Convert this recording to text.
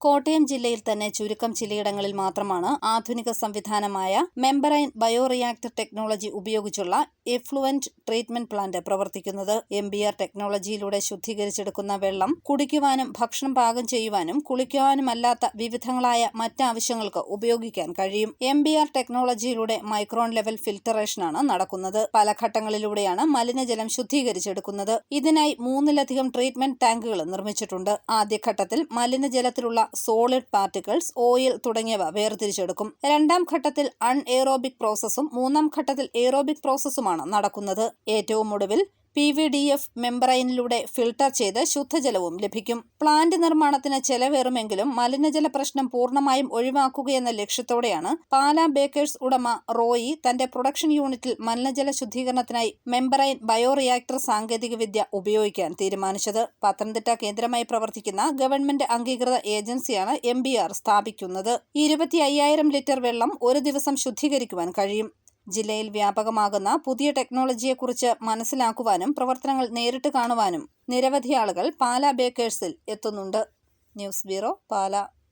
കോട്ടയം ജില്ലയിൽ തന്നെ ചുരുക്കം ചിലയിടങ്ങളിൽ മാത്രമാണ് ആധുനിക സംവിധാനമായ മെമ്പറൈൻ ബയോറിയാക്ടർ ടെക്നോളജി ഉപയോഗിച്ചുള്ള എഫ്ലുവന്റ് ട്രീറ്റ്മെന്റ് പ്ലാന്റ് പ്രവർത്തിക്കുന്നത്. എം ബി ആർ ടെക്നോളജിയിലൂടെ ശുദ്ധീകരിച്ചെടുക്കുന്ന വെള്ളം കുടിക്കുവാനും ഭക്ഷണം പാകം ചെയ്യുവാനും കുളിക്കുവാനുമല്ലാത്ത വിവിധങ്ങളായ മറ്റാവശ്യങ്ങൾക്ക് ഉപയോഗിക്കാൻ കഴിയും. എം ബി ആർ ടെക്നോളജിയിലൂടെ മൈക്രോൺ ലെവൽ ഫിൽട്ടറേഷനാണ് നടക്കുന്നത്. പല ഘട്ടങ്ങളിലൂടെയാണ് മലിനജലം ശുദ്ധീകരിച്ചെടുക്കുന്നത്. ഇതിനായി മൂന്നിലധികം ട്രീറ്റ്മെന്റ് ടാങ്കുകൾ നിർമ്മിച്ചിട്ടുണ്ട്. ആദ്യഘട്ടത്തിൽ മലിനജലത്തിലുള്ള സോളിഡ് പാർട്ടിക്കിൾസ് ഓയിൽ തുടങ്ങിയവ വേർതിരിച്ചെടുക്കും. രണ്ടാം ഘട്ടത്തിൽ അൺ എയറോബിക് പ്രോസസ്സും മൂന്നാം ഘട്ടത്തിൽ എയറോബിക് പ്രോസസ്സുമാണ് നടക്കുന്നത്. ഏറ്റവും ഒടുവിൽ പി വി ഡി എഫ് മെമ്പറൈനിലൂടെ ഫിൽട്ടർ ചെയ്ത് ശുദ്ധജലവും ലഭിക്കും. പ്ലാന്റ് നിർമ്മാണത്തിന് ചെലവേറുമെങ്കിലും മലിനജല പ്രശ്നം പൂർണമായും ഒഴിവാക്കുകയെന്ന ലക്ഷ്യത്തോടെയാണ് പാലാ ബേക്കേഴ്സ് ഉടമ റോയി തന്റെ പ്രൊഡക്ഷൻ യൂണിറ്റിൽ മലിനജല ശുദ്ധീകരണത്തിനായി മെമ്പറൈൻ ബയോറിയാക്ടർ സാങ്കേതികവിദ്യ ഉപയോഗിക്കാൻ തീരുമാനിച്ചത്. പത്തനംതിട്ട കേന്ദ്രമായി പ്രവർത്തിക്കുന്ന ഗവൺമെന്റ് അംഗീകൃത ഏജൻസിയാണ് എം സ്ഥാപിക്കുന്നത്. ഇരുപത്തി ലിറ്റർ വെള്ളം ഒരു ദിവസം ശുദ്ധീകരിക്കുവാൻ കഴിയും. ജില്ലയിൽ വ്യാപകമാകുന്ന പുതിയ ടെക്നോളജിയെക്കുറിച്ച് മനസ്സിലാക്കുവാനും പ്രവർത്തനങ്ങൾ നേരിട്ട് കാണുവാനും നിരവധി ആളുകൾ പാലാ ബേക്കേഴ്സിൽ എത്തുന്നുണ്ട്. News bureau Pala.